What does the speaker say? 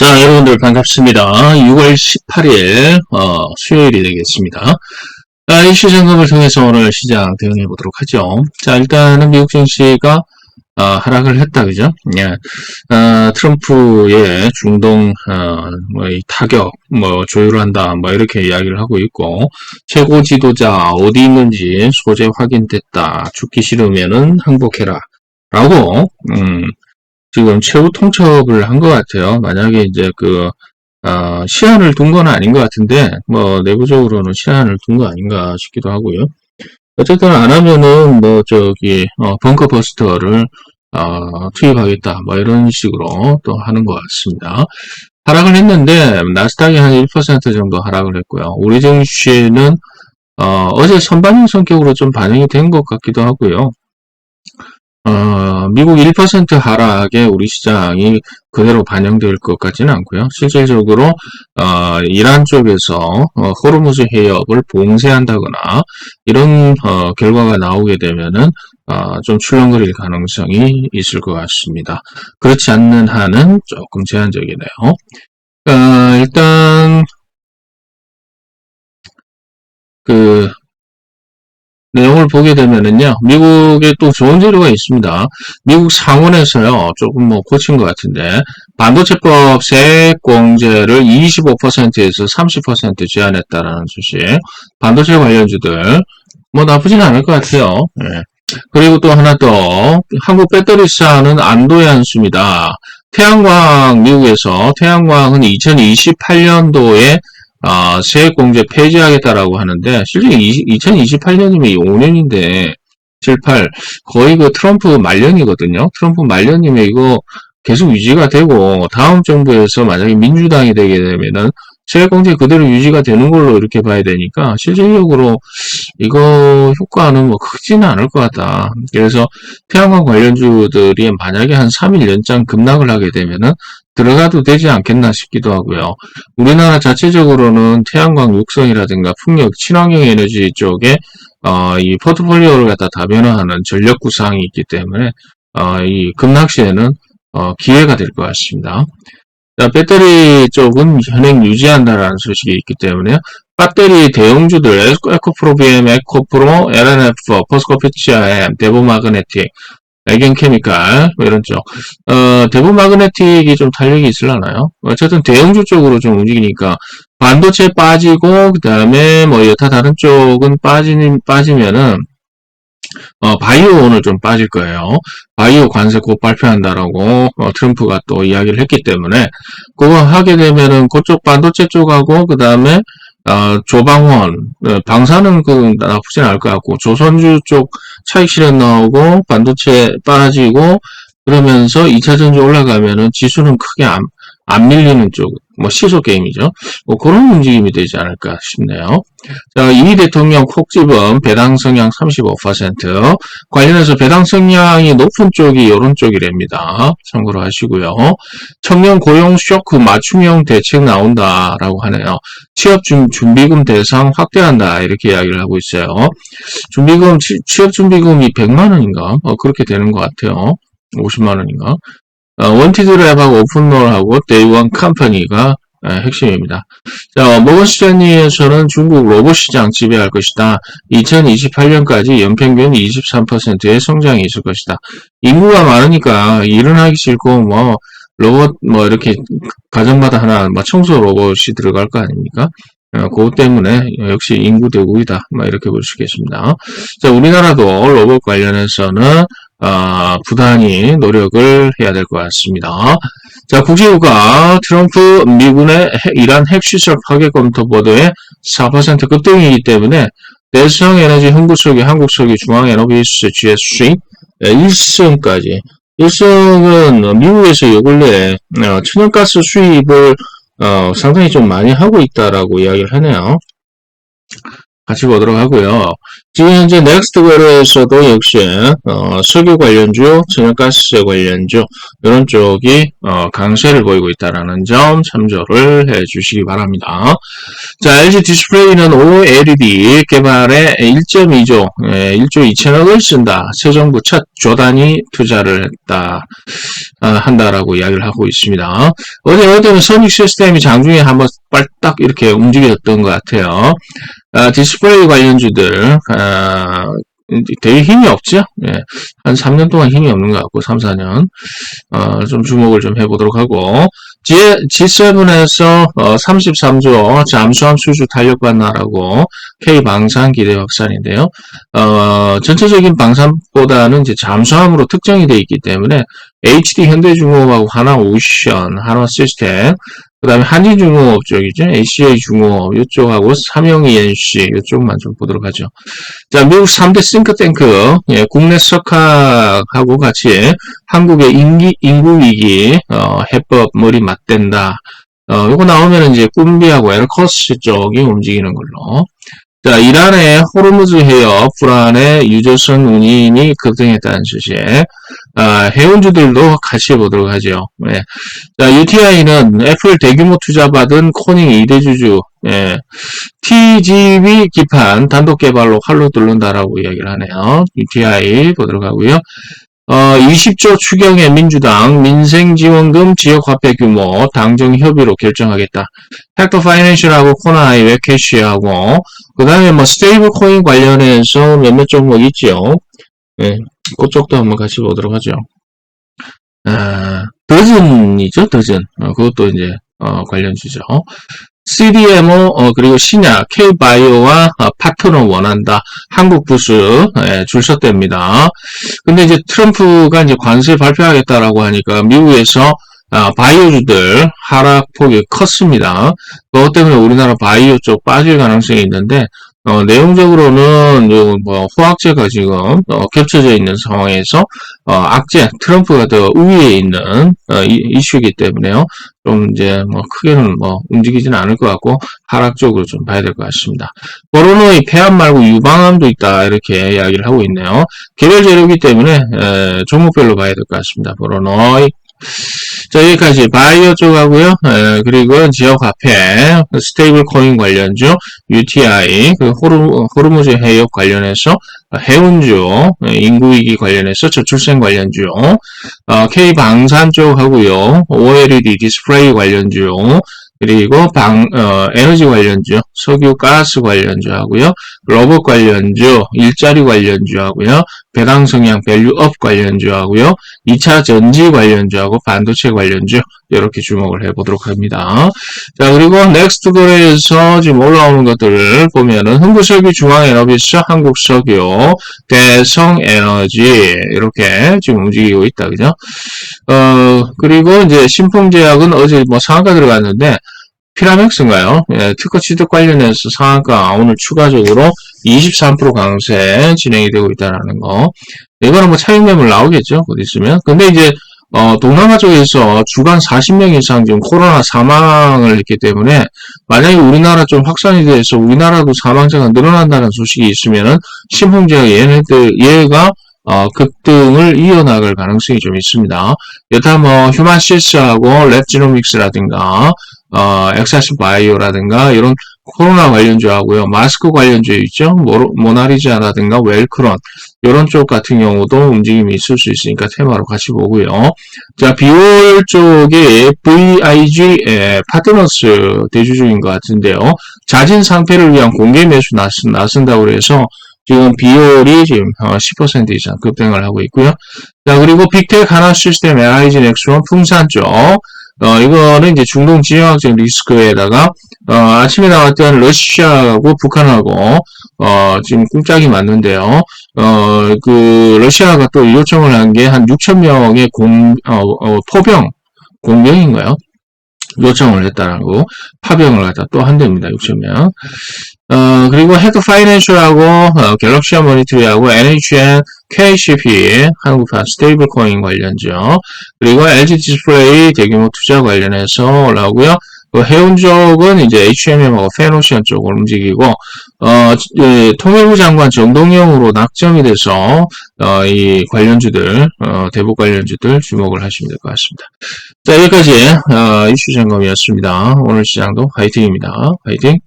자, 여러분들 반갑습니다. 6월 18일, 어, 수요일이 되겠습니다. 자, 이 시장금을 통해서 오늘 시장 대응해 보도록 하죠. 자, 일단은 미국 증시가 어, 하락을 했다, 그죠? 예. 어, 트럼프의 중동, 어, 뭐, 이 타격, 뭐, 조율을 한다, 뭐, 이렇게 이야기를 하고 있고, 최고 지도자 어디 있는지 소재 확인됐다. 죽기 싫으면은 항복해라. 라고, 음, 지금 최후 통첩을 한 것 같아요. 만약에 이제 그, 어, 시한을 둔 건 아닌 것 같은데, 뭐, 내부적으로는 시한을 둔 거 아닌가 싶기도 하고요. 어쨌든 안 하면은, 뭐, 저기, 어, 벙커 버스터를, 어, 투입하겠다. 뭐, 이런 식으로 또 하는 것 같습니다. 하락을 했는데, 나스닥이 한 1% 정도 하락을 했고요. 우리 증시는, 어, 어제 선반영 성격으로 좀 반영이 된 것 같기도 하고요. 어, 미국 1% 하락에 우리 시장이 그대로 반영될 것 같지는 않고요. 실질적으로 어, 이란 쪽에서 어, 호르무즈 해협을 봉쇄한다거나 이런 어, 결과가 나오게 되면은 어, 좀 출렁거릴 가능성이 있을 것 같습니다. 그렇지 않는 한은 조금 제한적이네요. 어, 일단 그 내용을 보게 되면은요, 미국에 또 좋은 재료가 있습니다. 미국 상원에서요, 조금 뭐 고친 것 같은데, 반도체법 세액공제를 25%에서 30% 제한했다라는 소식. 반도체 관련주들, 뭐 나쁘진 않을 것 같아요. 예. 그리고 또 하나 더, 한국 배터리사는 안도의 한수입니다. 태양광, 미국에서 태양광은 2028년도에 아, 세액공제 폐지하겠다라고 하는데, 실제 2028년이면 5년인데, 7, 8, 거의 그 트럼프 말년이거든요. 트럼프 말년이면 이거 계속 유지가 되고, 다음 정부에서 만약에 민주당이 되게 되면은, 세액공제 그대로 유지가 되는 걸로 이렇게 봐야 되니까, 실질적으로 이거 효과는 뭐 크지는 않을 것 같다. 그래서 태양광 관련주들이 만약에 한 3일 연장 급락을 하게 되면은, 들어가도 되지 않겠나 싶기도 하고요. 우리나라 자체적으로는 태양광 육성이라든가 풍력, 친환경 에너지 쪽에 어, 이 포트폴리오를 갖다 다변화하는 전력 구상이 있기 때문에 어, 이 급락시에는 어, 기회가 될 것 같습니다. 자, 배터리 쪽은 현행 유지한다라는 소식이 있기 때문에 배터리 대형주들 에코프로 BM, 에코프로, LNF, 포스코 피치아엠, 데보 마그네틱 애견 케미칼 뭐 이런 쪽 어, 대부분 마그네틱이 좀 탄력이 있을라나요? 어쨌든 대형주 쪽으로 좀 움직이니까 반도체 빠지고 그 다음에 뭐 여타 다른 쪽은 빠지는 빠지면은 어, 바이오 오늘 좀 빠질 거예요. 바이오 관세 곧 발표한다라고 어, 트럼프가 또 이야기를 했기 때문에 그거 하게 되면은 그쪽 반도체 쪽하고 그 다음에 어, 조방원, 어, 방사는 그 나쁘진 않을 것 같고, 조선주 쪽 차익 실현 나오고, 반도체 빠지고, 그러면서 2차 전지 올라가면은 지수는 크게 안, 안 밀리는 쪽, 뭐 시소 게임이죠. 뭐 그런 움직임이 되지 않을까 싶네요. 자, 이 대통령 콕 집은 배당 성향 35% 관련해서 배당 성향이 높은 쪽이 이런 쪽이랍니다. 참고로 하시고요. 청년 고용 쇼크 맞춤형 대책 나온다라고 하네요. 취업 준비금 대상 확대한다 이렇게 이야기를 하고 있어요. 준비금 취업 준비금이 100만 원인가 어, 그렇게 되는 것 같아요. 50만 원인가 어, 원티드 랩하고 오픈롤하고 데이원 컴퍼니가 핵심입니다. 자, 모건 스탠리에서는 중국 로봇 시장 지배할 것이다. 2028년까지 연평균 23%의 성장이 있을 것이다. 인구가 많으니까 일은 하기 싫고 뭐 로봇 뭐 이렇게 가정마다 하나 뭐 청소 로봇이 들어갈 거 아닙니까? 어, 그것 때문에 역시 인구 대국이다. 뭐 이렇게 볼 수 있겠습니다. 자, 우리나라도 로봇 관련해서는 어, 부단히 노력을 해야 될 것 같습니다. 자, 국제유가 트럼프 미군의 이란 핵시설 파괴 검토 보도에 4% 급등이기 때문에 대성 에너지 흥국석유, 한국석유, 중앙 에너비스, GS 1승까지 1승은 미국에서 요 근래 어, 천연가스 수입을 어, 상당히 좀 많이 하고 있다라고 이야기를 하네요. 같이 보도록 하고요. 지금 현재 넥스트 거래에서도 역시 어, 석유 관련주, 천연가스 관련주 이런 쪽이 어, 강세를 보이고 있다는 점 참조를 해주시기 바랍니다. 자, LG 디스플레이는 OLED 개발에 1.2조, 예, 1조 2천억을 쓴다. 새 정부 첫 조단위 투자를 했다, 어, 한다라고 이야기를 하고 있습니다. 어제 어제는 선익 시스템이 장중에 한번 빨딱 이렇게 움직였던 것 같아요. 아, 디스플레이 관련주들 아, 되게 힘이 없죠. 예, 한 3년 동안 힘이 없는 것 같고 3, 4년 어, 좀 주목을 좀 해보도록 하고 G, G7에서 어, 33조 잠수함 수주 탄력 반 나라고 K 방산 기대 확산인데요. 어, 전체적인 방산보다는 이제 잠수함으로 특정이 되어 있기 때문에 HD 현대중공업하고 하나오션, 하나시스템 그 다음에 한진중공업 쪽이죠. ACA 중공업 이쪽하고 삼영ENC 이쪽만 좀 보도록 하죠. 자, 미국 3대 싱크탱크 예, 국내 석학하고 같이 한국의 인기, 인구 위기 어, 해법 머리 맞댄다. 어, 이거 나오면 이제 꿈비하고 엘커스 쪽이 움직이는 걸로. 자, 이란의 호르무즈 해협 불안의 유조선 운임이 급등했다는 소식. 아, 해운주들도 같이 보도록 하죠. 네. 자, UTI는 애플 대규모 투자받은 코닝 2대주주, 예. TGV 기판 단독 개발로 활로 뚫는다라고 이야기를 하네요. UTI 보도록 하고요. 어, 20조 추경의 민주당 민생지원금 지역화폐 규모 당정 협의로 결정하겠다. 헥터 파이낸셜하고 코나이 웹캐시하고 그 다음에 뭐 스테이블 코인 관련해서 몇몇 종목 있죠. 예, 그쪽도 한번 같이 보도록 하죠. 아, 더즌이죠, 더즌. 어, 그것도 이제 어, 관련 주죠. CDMO 어, 그리고 신약 K바이오와 어, 파트너 원한다. 한국 부스 예, 줄 섰답니다. 근데 이제 트럼프가 이제 관세 발표하겠다라고 하니까 미국에서 아, 바이오주들 하락폭이 컸습니다. 그것 때문에 우리나라 바이오 쪽 빠질 가능성이 있는데 어, 내용적으로는 뭐 호학제가 지금 어, 겹쳐져 있는 상황에서 어, 악재 트럼프가 더 우위에 있는 어, 이, 슈이기 때문에요. 좀 이제 뭐 크게는 뭐 움직이지는 않을 것 같고 하락 쪽으로 좀 봐야 될 것 같습니다. 코로나의 폐암 말고 유방암도 있다 이렇게 이야기를 하고 있네요. 개별 재료이기 때문에 에, 종목별로 봐야 될 것 같습니다. 코로나의 자, 여기까지 바이오 쪽하고요. 에, 그리고 지역 화폐, 스테이블 코인 관련주, UTI, 그 호르, 호르무즈 해역 관련해서 해운주, 인구위기 관련해서 저출생 관련주, 어, K방산 쪽하고요. OLED 디스플레이 관련주, 그리고 방, 어, 에너지 관련주, 석유, 가스 관련주 하고요. 로봇 관련주, 일자리 관련주 하고요. 배당 성향 밸류업 관련주 하고요. 2차 전지 관련주하고 반도체 관련주 이렇게 주목을 해보도록 합니다. 자 그리고 넥스트 거래에서 지금 올라오는 것들을 보면은 흥부석유, 중앙에너비스, 한국석유, 대성에너지 이렇게 지금 움직이고 있다 그죠? 어 그리고 이제 신풍제약은 어제 뭐 상한가 들어갔는데 피라맥스인가요? 예, 특허 취득 관련해서 상한가 오늘 추가적으로 23% 강세 진행이 되고 있다는 거. 이거는 뭐 차익 매물 나오겠죠? 곧 있으면. 근데 이제 어, 동남아 쪽에서 주간 40명 이상 지금 코로나 사망을 했기 때문에 만약에 우리나라 좀 확산이 돼서 우리나라도 사망자가 늘어난다는 소식이 있으면은 신풍제가 얘가 어, 급등을 이어나갈 가능성이 좀 있습니다. 여타 뭐 휴마시스하고 랩지노믹스라든가 어, 엑사스 바이오라든가 이런 코로나 관련주하고요. 마스크 관련주 있죠. 모, 나리자라든가 웰크론 이런 쪽 같은 경우도 움직임이 있을 수 있으니까 테마로 같이 보고요. 자, 비올 쪽에 VIG 파트너스 대주주인 것 같은데요. 자진 상태를 위한 공개 매수 나선, 나선다고 그래서 지금 비올이 지금 10% 어, 이상 급등을 하고 있고요. 자, 그리고 빅텍 하나 시스템 LIG 넥스원 풍산 쪽 어, 이거는 이제 중동 지정학적 리스크에다가, 어, 아침에 나왔던 러시아하고 북한하고, 어, 지금 꿍짝이 맞는데요. 어, 그, 러시아가 또 요청을 한 게 한 6천 명의 공, 어, 어, 포병, 공병인가요? 요청을 했다라고 파병을 갖다 또 한답니다. 6천 명. 어, 그리고 헤드 파이낸셜하고 어, 갤럭시아 모니터리하고 NHN, KCP, 한국파 스테이블 코인 관련죠. 그리고 LG 디스플레이 대규모 투자 관련해서 올라오고요. 그 해운 쪽은 이제 HMM하고 페노시안 쪽을 움직이고, 어, 예, 통일부 장관 정동영으로 낙점이 돼서, 어, 이 관련주들, 어, 대북 관련주들 주목을 하시면 될 것 같습니다. 자, 여기까지, 어, 이슈 점검이었습니다. 오늘 시장도 화이팅입니다. 화이팅!